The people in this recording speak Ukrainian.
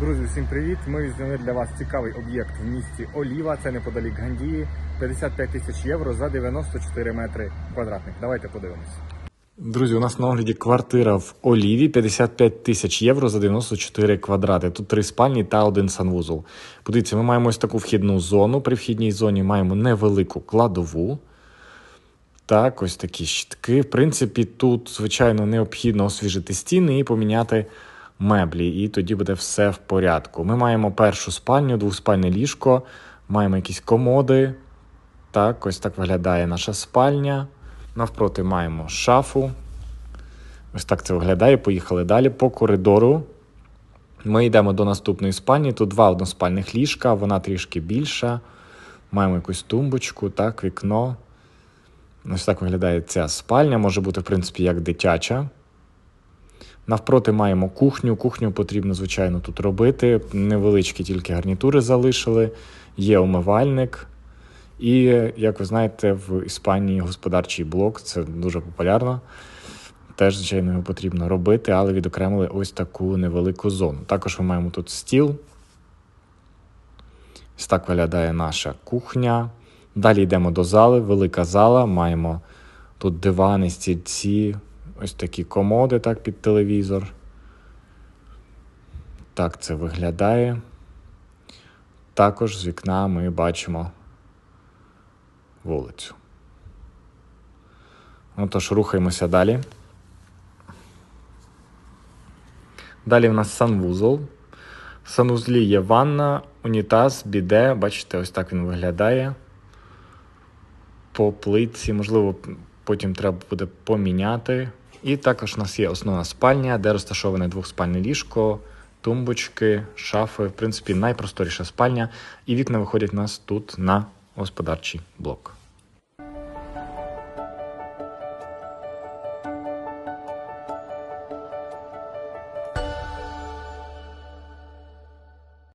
Друзі, всім привіт! Ми відзняли для вас цікавий об'єкт в місті Оліва. Це неподалік Гандії. 55 тисяч євро за 94 метри квадратних. Давайте подивимось. Друзі, у нас на огляді квартира в Оліві 55 тисяч євро за 94 квадрати. Тут три спальні та один санвузол. Подивіться, ми маємо ось таку вхідну зону. При вхідній зоні маємо невелику кладову. Так, ось такі щитки. В принципі, тут, звичайно, необхідно освіжити стіни і поміняти меблі, і тоді буде все в порядку. Ми маємо першу спальню, двоспальне ліжко, маємо якісь комоди. Так, ось так виглядає наша спальня. Навпроти маємо шафу. Ось так це виглядає. Поїхали далі по коридору. Ми йдемо до наступної спальні. Тут два односпальних ліжка, вона трішки більша. Маємо якусь тумбочку, так, вікно. Ось так виглядає ця спальня, може бути, в принципі, як дитяча. Навпроти маємо кухню. Кухню потрібно, звичайно, тут робити. Невеличкі тільки гарнітури залишили, є умивальник. І, як ви знаєте, в Іспанії господарчий блок це дуже популярно. Теж, звичайно, його потрібно робити, але відокремили ось таку невелику зону. Також ми маємо тут стіл. Ось так виглядає наша кухня. Далі йдемо до зали, велика зала. Маємо тут дивани, стільці, ось такі комоди так, під телевізор. Так це виглядає. Також з вікна ми бачимо вулицю. Отож, рухаємося далі. Далі в нас санвузол. В санвузлі є ванна, унітаз, біде. Бачите, ось так він виглядає. По плитці, можливо, потім треба буде поміняти. І також у нас є основна спальня, де розташоване двохспальне ліжко, тумбочки, шафи. В принципі, найпросторіша спальня. І вікна виходять у нас тут на господарчий блок.